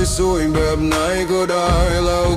ค่สวยๆแบบไหนก็ได้แล้ว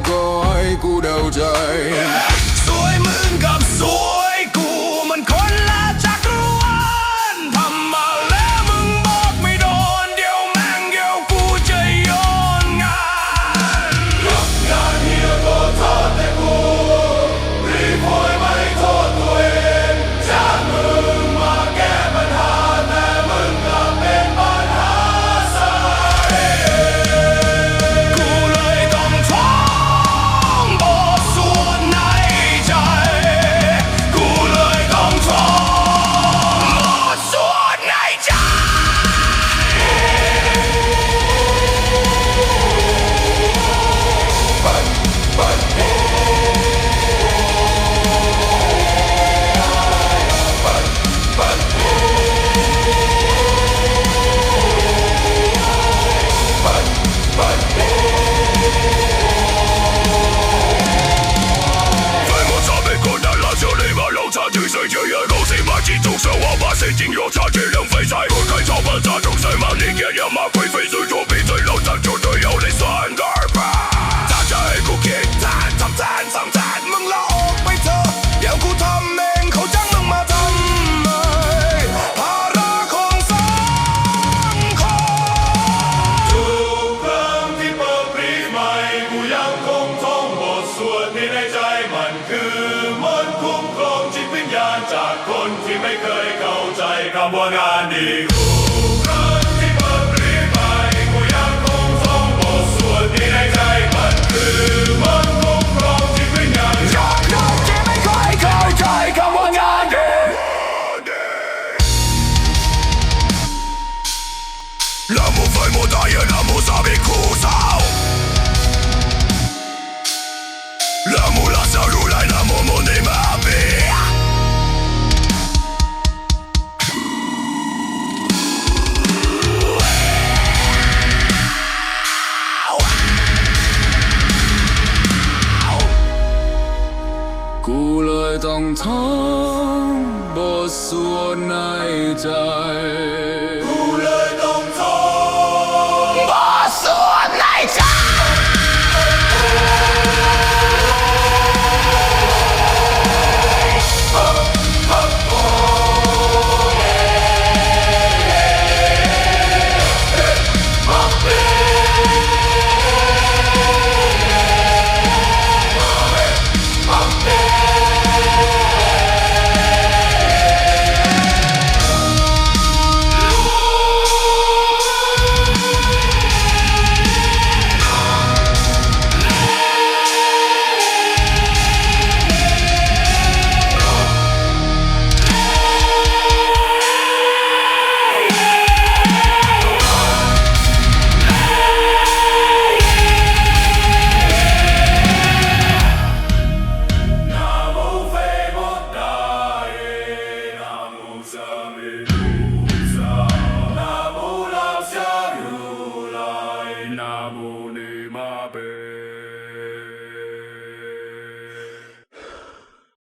差地水解也够谁马进众生，我把谁进有差，只能废柴。不开朝门，砸成谁马？你爷爷马贵妃，最坐被最老。 เคยเข้าใจคำว่างานดีทุกครั้งที่เปิดปรีใหม่กูยังคงท่องบทสวดที่ในใจมันคือมันต์คุ้มครองจิตวิญญาณจากยอมที่ไม่ค่อยเข้าใจคำว่างานดี La mu fai mu dai la mu sabi kusao La ท้องบทสวดในใจ